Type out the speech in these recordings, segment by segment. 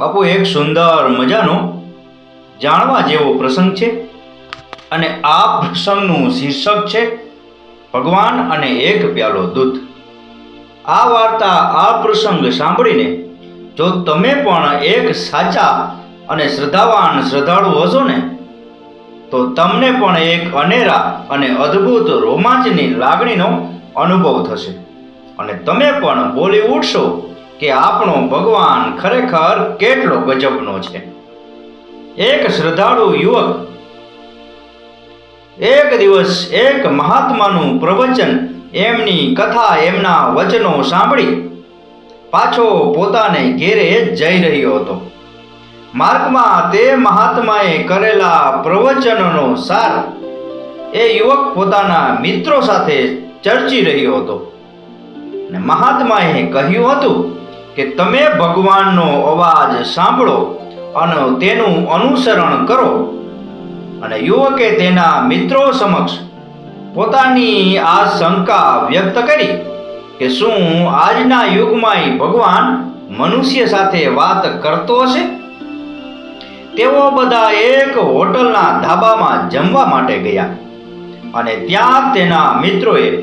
બાપુ, એક સુંદર મજાનો જાણવા જેવો પ્રસંગ છે અને આ પ્રસંગનું શીર્ષક છે, ભગવાન અને એક પ્યાલો દૂધ આ વાર્તા, આ પ્રસંગ સાંભળીને જો તમે પણ એક સાચા અને શ્રદ્ધાવાન શ્રદ્ધાળુ હશો ને, તો તમને પણ એક અનેરા અને અદ્ભુત રોમાંચની લાગણીનો અનુભવ થશે. અને તમે પણ બોલી ઉઠશો કે આપણો ભગવાન ખરેખર કેટલો ગજબનો છે. એક શ્રદ્ધાળુ યુવક એક દિવસ એક મહાત્માનું પ્રવચન એમની કથા એમના વચનો સાંભળી પાછો પોતાને ઘેરે જઈ રહ્યો હતો. માર્ગમાં તે મહાત્માએ કરેલા પ્રવચનનો સાર એ યુવક પોતાના મિત્રો સાથે ચર્ચી રહ્યો હતો. ને મહાત્માએ કહ્યું હતું કે તમે ભગવાનનો અવાજ સાંભળો અને તેનું અનુસરણ કરો. અને યુવકે તેના મિત્રો સમક્ષ પોતાની આ શંકા વ્યક્ત કરી કે શું આજના યુગમાંય ભગવાન મનુષ્ય સાથે વાત કરતો હશે? તેઓ બધા એક હોટલના ધાબામાં જમવા માટે ગયા અને ત્યાં તેના મિત્રોએ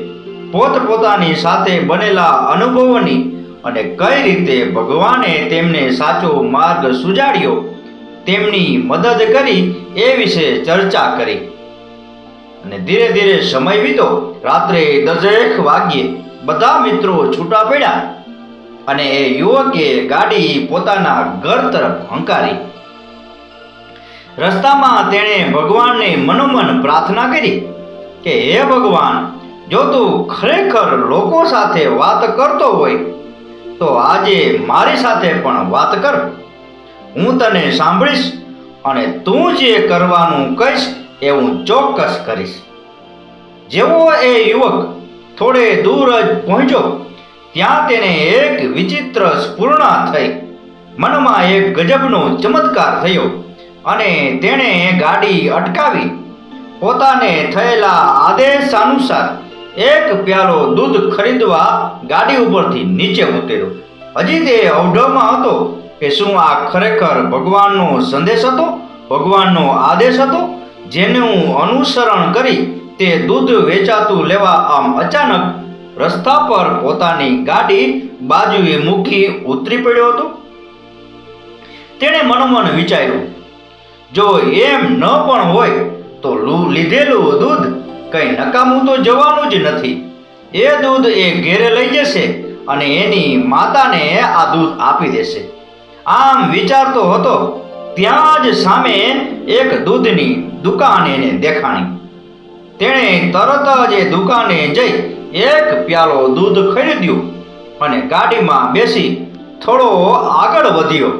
પોતપોતાની સાથે બનેલા અનુભવોની અને કઈ રીતે ભગવાને તેમને સાચો માર્ગ સુજાડ્યો, તેમની મદદ કરી એ વિશે ચર્ચા કરી. અને ધીરે ધીરે સમય વીતો, રાત્રે દસેક વાગ્યે બધા મિત્રો છૂટા પડ્યા અને એ યુવકે ગાડી પોતાના ઘર તરફ હંકારી. રસ્તામાં તેણે ભગવાનને મનોમન પ્રાર્થના કરી કે, હે ભગવાન, જો તું ખરેખર લોકો સાથે વાત કરતો હોય તો આજે મારી સાથે પણ વાત કર. હું તને સાંભળીશ અને તું જે કરવાનું કહીશ એ હું ચોક્કસ કરીશ. જેવો એ યુવક થોડે દૂર જ પહોંચ્યો, ત્યાં તેને એક વિચિત્ર સ્ફૂર્ણા થઈ. મનમાં એક ગજબનો ચમત્કાર થયો અને તેણે ગાડી અટકાવી. પોતાને થયેલા આદેશ અનુસાર એક પ્યાલો દૂધ ખરીદવા ગાડી ઉપરથી નીચે ઉતર્યો. હજી તે અવઢવમાં હતો કે શું આ ખરેખર ભગવાનનો સંદેશ હતો? ભગવાનનો આદેશ હતો? જેનું અનુસરણ કરી તે દૂધ વેચાતું લેવા આમ અચાનક રસ્તા પર પોતાની ગાડી બાજુએ મૂકી ઉતરી પડ્યો હતો? તેણે મનોમન વિચાર્યું, જો એમ ન પણ હોય તો લીધેલું દૂધ કંઈ નકામું તો જવાનું જ નથી. એ દૂધ એ ઘેરે લઈ જશે અને એની માતાને આ દૂધ આપી દેશે. આમ વિચારતો હતો, ત્યાં જ સામે એક દૂધની દુકાન એને દેખાણી. તેણે તરત જ એ દુકાને જઈ એક પ્યાલો દૂધ ખરીદ્યું અને ગાડીમાં બેસી થોડો આગળ વધ્યો.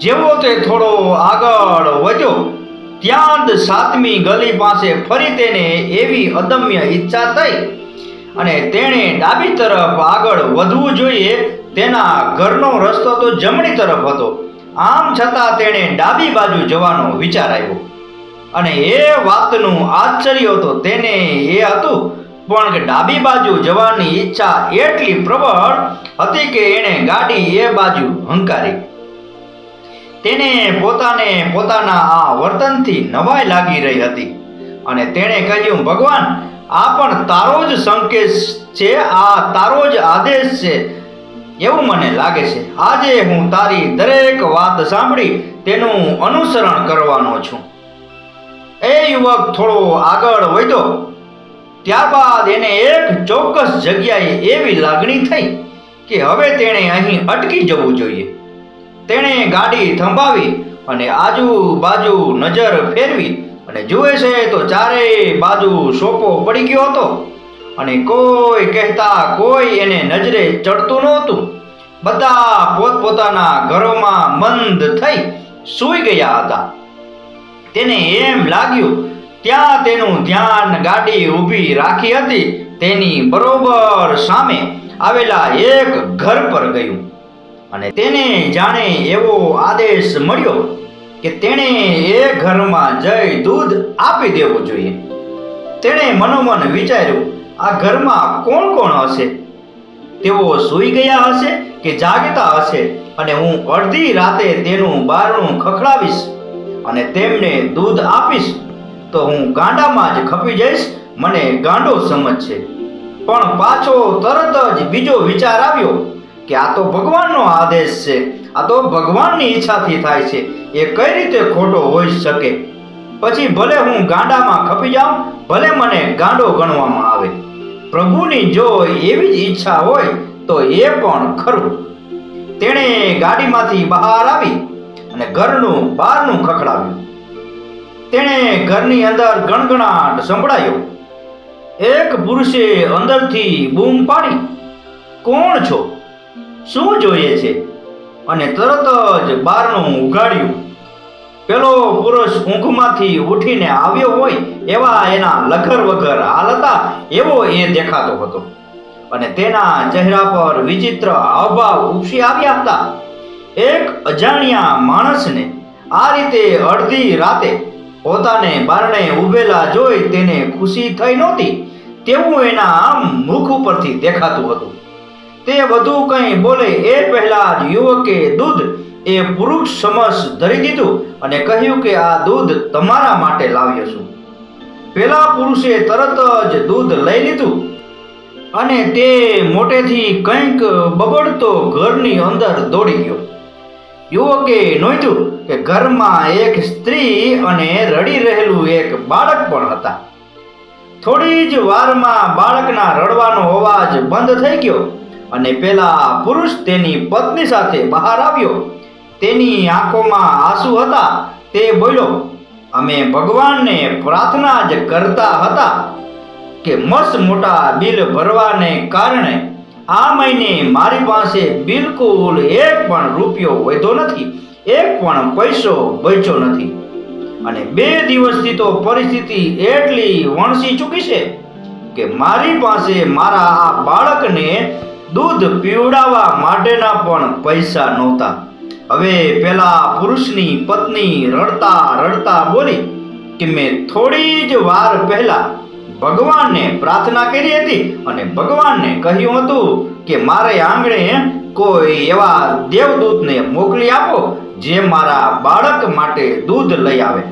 જેવો તે થોડો આગળ વધ્યો ત્યાં જ સાતમી ગલી પાસે ફરી તેને એવી અદમ્ય ઈચ્છા થઈ અને તેણે ડાબી તરફ આગળ વધવું જોઈએ, તેના ઘરનો રસ્તો તો જમણી તરફ હતો. આમ છતાં તેણે ડાબી બાજુ જવાનો વિચાર આવ્યો. અને એ વાતનું આશ્ચર્ય તો તેને એ હતું, પણ ડાબી બાજુ જવાની ઈચ્છા એટલી પ્રબળ હતી કે એણે ગાડી એ બાજુ હંકારી. તેને પોતાને પોતાના આ વર્તનથી નવાઈ લાગી રહી હતી. અને તેણે કહ્યું, ભગવાન, આ પણ તારો જ સંકેત છે, આ તારો જ આદેશ છે. એવું મને લાગે છે. આજે હું તારી દરેક વાત સાંભળી તેનું અનુસરણ કરવાનો છું. એ યુવક થોડો આગળ વધ્યો. ત્યારબાદ એને એક ચોક્કસ જગ્યાએ એવી લાગણી થઈ કે હવે તેણે અહીં અટકી જવું જોઈએ. તેણે ગાડી થંભાવી અને આજુબાજુ નજર ફેરવી અને જુએ છે તો ચારેય બાજુ સોપો પડી ગયો હતો. અને કોઈ કહેતા કોઈ એને નજરે ચડતું નહોતું. બધા પોતપોતાના ઘરોમાં મંદ થઈ સૂઈ ગયા હતા. તેને એમ લાગ્યું, ત્યાં તેનું ધ્યાન ગાડી ઊભી રાખી હતી. તેની બરોબર સામે આવેલા એક ઘર પર ગયું. અને તેને જાણે એવો આદેશ મળ્યો કે તેણે એ ઘરમાં જઈ દૂધ આપી દેવું જોઈએ. તેણે મનોમન વિચાર્યું, આ ઘરમાં કોણ કોણ હશે? તેઓ સૂઈ ગયા હશે કે જાગતા હશે? અને હું અડધી રાતે તેનું બારણું ખખડાવીશ અને તેમને દૂધ આપીશ. તો હું ગાંડામાં જ ખપી જઈશ, મને ગાંડો સમજશે. પણ પાછો તરત જ બીજો વિચાર આવ્યો કે આ તો ભગવાનનો આદેશ છે, આ તો ભગવાનની ઈચ્છાથી થાય છે, એ કઈ રીતે ખોટો હોઈ શકે? પછી ભલે હું ગાંડામાં ખપી જાઉં, ભલે મને ગાંડો ગણવામાં આવે. પ્રભુની જો એવી જ ઈચ્છા હોય, તો એ પણ ખરું. તેણે ગાડીમાંથી બહાર આવી અને ઘરનું, બહારનું ખખડાવ્યું. તેણે ઘરની અંદર ગણગણાટ સંભળાયો. એક પુરુષે અંદરથી બૂમ પાડી. કોણ છો? શું જોઈએ છે? અને તરત જ બારણું ઉગાડ્યું પેલો પુરુષ ઊંઘમાંથી ઉઠીને આવ્યો હોય એવા એના લખર વગર હાલ હતા એવો એ દેખાતો હતો. અને તેના ચહેરા પર વિચિત્ર હાવભાવ ઉપસી આવ્યા હતા. એક અજાણ્યા માણસને આ રીતે અડધી રાતે પોતાને બારણે ઉભેલા જોઈ તેને ખુશી થઈ નહોતી. તેવું એના આમ મુખ ઉપરથી દેખાતું હતું. તે વધુ કંઈ બોલે એ પહેલા જ યુવકે દૂધ એ પુરુષ સમક્ષ ધરી દીધું અને કહ્યું કે આ દૂધ તમારા માટે લાવ્યો છું. પેલા પુરુષે તરત જ દૂધ લઈ લીધું અને તે મોટેથી કંઈક બબડતો ઘરની અંદર દોડી ગયો. યુવકે નોંધ્યું કે ઘરમાં એક સ્ત્રી અને રડી રહેલું એક બાળક પણ હતા. થોડી જ વારમાં બાળકના રડવાનો અવાજ બંધ થઈ ગયો. અને પેલા પુરુષ તેની પત્ની સાથે બહાર આવ્યો. તેની આંખોમાં આંસુ હતા. તે બોલ્યો, અમે ભગવાનને પ્રાર્થના જ કરતા હતા કે મસ્ત મોટા બિલ ભરવાને કારણે આ મહિને મારી પાસે બિલકુલ એક પણ રૂપિયો વધ્યો નથી, એક પણ પૈસો બચ્યો નથી. અને બે દિવસથી તો પરિસ્થિતિ એટલી વણસી ચૂકી છે કે મારી પાસે મારા આ બાળકને દૂધ પીવડાવવા માટેના પણ પૈસા નહોતા. હવે પેલા પુરુષની પત્ની રડતા રડતા બોલી કે મેં થોડી જ વાર પહેલા ભગવાનને પ્રાર્થના કરી હતી અને ભગવાનને કહ્યું હતું કે મારે આંગણે કોઈ એવા દેવદૂતને મોકલી આપો જે મારા બાળક માટે દૂધ લઈ આવે.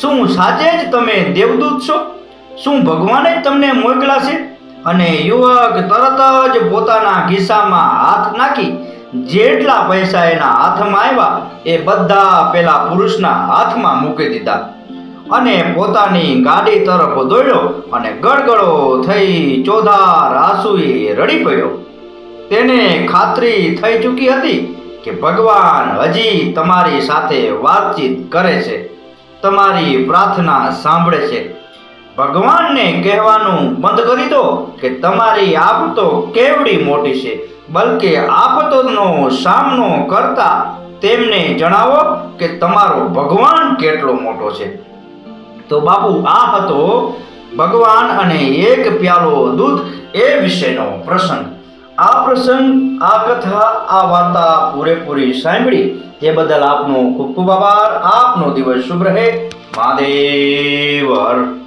શું સાચે જ તમે દેવદૂત છો? શું ભગવાને જ તમને મોકલા છે? અને યુવક તરત જ પોતાના ખિસ્સામાં હાથ નાખી જેટલા પૈસા એના હાથમાં આવ્યા એ બધા પેલા પુરુષના હાથમાં મૂકી દીધા. અને પોતાની ગાડી તરફ દોડ્યો અને ગડગડો થઈ ચોધાર આંસુએ રડી પડ્યો. તેને ખાતરી થઈ ચૂકી હતી કે ભગવાન હજી તમારી સાથે વાતચીત કરે છે. તમારી પ્રાર્થના સાંભળે છે. ભગવાનને કહેવાનું બંધ કરી દો કે તમારી આપતો કેવડી મોટી છે, બલકે આપતોનો સામનો કરતા તેમને જણાવો કે તમારો ભગવાન કેટલો મોટો છે. તો બાપુ, આ હતો ભગવાન અને એક પ્યાલો દૂધ એ વિશેનો પ્રસંગ. આ પ્રસંગ, આ કથા, આ વાર્તા પૂરેપૂરી સાંભળી. તે બદલ આપનો ખૂબ ખૂબ આભાર. આપનો દિવસ શુભ રહે. મહાદેવ.